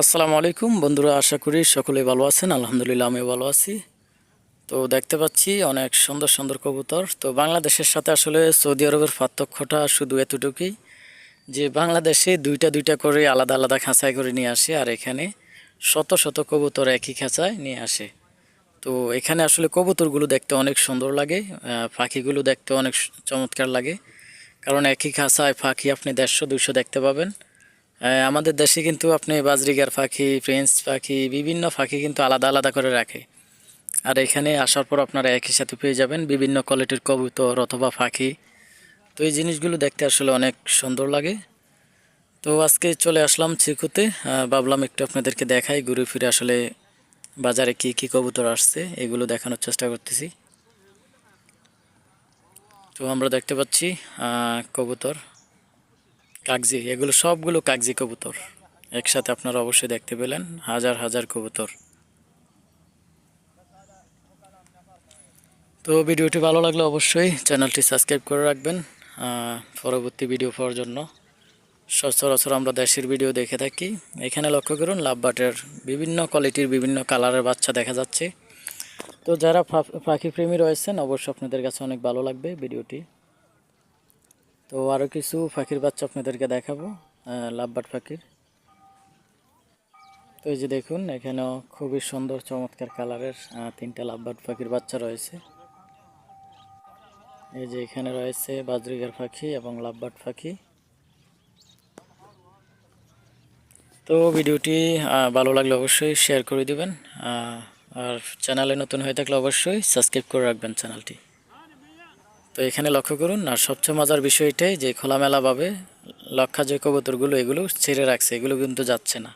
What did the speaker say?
আসসালামু আলাইকুম বন্ধুরা, আশা করি সকলেই ভালো আছেন। আলহামদুলিল্লাহ, আমিও ভালো আছি। তো দেখতে পাচ্ছি অনেক সুন্দর সুন্দর কবুতর। তো বাংলাদেশের সাথে আসলে সৌদি আরবের পার্থক্যটা শুধু এতটুকুই যে বাংলাদেশে দুইটা দুইটা করে আলাদা আলাদা খাঁচায় করে নিয়ে আসে আর এখানে শত শত কবুতর একই খাঁচায় নিয়ে আসে। তো এখানে আসলে কবুতরগুলো দেখতে অনেক সুন্দর লাগে পাখিগুলো দেখতে অনেক চমৎকার লাগে। কারণ একই খাঁচায় পাখি আপনি দেড়শো দুশো দেখতে পাবেন। আমাদের দেশে কিন্তু আপনি বাজরিগার পাখি, ফ্রেঞ্চ পাখি, বিভিন্ন পাখি কিন্তু আলাদা আলাদা করে রাখে। আর এখানে আসার পর আপনারা একই সাথে পেয়ে যাবেন বিভিন্ন কোয়ালিটির কবুতর অথবা পাখি। তো এই জিনিসগুলো দেখতে আসলে অনেক সুন্দর লাগে। তো আজকে চলে আসলাম চিকুতে ভাবলাম একটু আপনাদেরকে দেখাই ঘুরে ফিরে আসলে বাজারে কি কি কবুতর আসছে, এগুলো দেখানোর চেষ্টা করতেছি। তো আমরা দেখতে পাচ্ছি কবুতর। কাগজি, এগুলো সবগুলো কাগজি কবুতর। একসাথে আপনারা অবশ্যই দেখতে পেলেন, হাজার হাজার কবুতর। তো ভিডিওটি ভালো লাগলে অবশ্যই চ্যানেলটি সাবস্ক্রাইব করে রাখবেন পরবর্তী ভিডিও পাওয়ার জন্য। সচরাচর আমরা দেশের ভিডিও দেখে থাকি। এখানে লক্ষ্য করুন লাভবাটের বিভিন্ন কোয়ালিটির বিভিন্ন কালারের বাচ্চা দেখা যাচ্ছে। তো যারা পাখি প্রেমী রয়েছেন, অবশ্যই আপনাদের কাছে অনেক ভালো লাগবে ভিডিওটি। তো আরও কিছু পাখির বাচ্চা আপনাদেরকে দেখাবো লাভবাট পাখির তো এই যে দেখুন, এখানেও খুবই সুন্দর, চমৎকার কালারের তিনটা লাভবাট পাখির বাচ্চা রয়েছে। এই যে এখানে রয়েছে বাজরিগার পাখি এবং লাভবাট পাখি তো ভিডিওটি ভালো লাগলে অবশ্যই শেয়ার করে দিবেন আর চ্যানেলে নতুন হয়ে থাকলে অবশ্যই সাবস্ক্রাইব করে রাখবেন চ্যানেলটি। তো এখানে লক্ষ্য করুন, আর সবচেয়ে মজার বিষয় এটাই যে খোলামেলাভাবে লক্ষা যে কবুতরগুলো এগুলো ছেড়ে রাখছে, এগুলো কিন্তু যাচ্ছে না।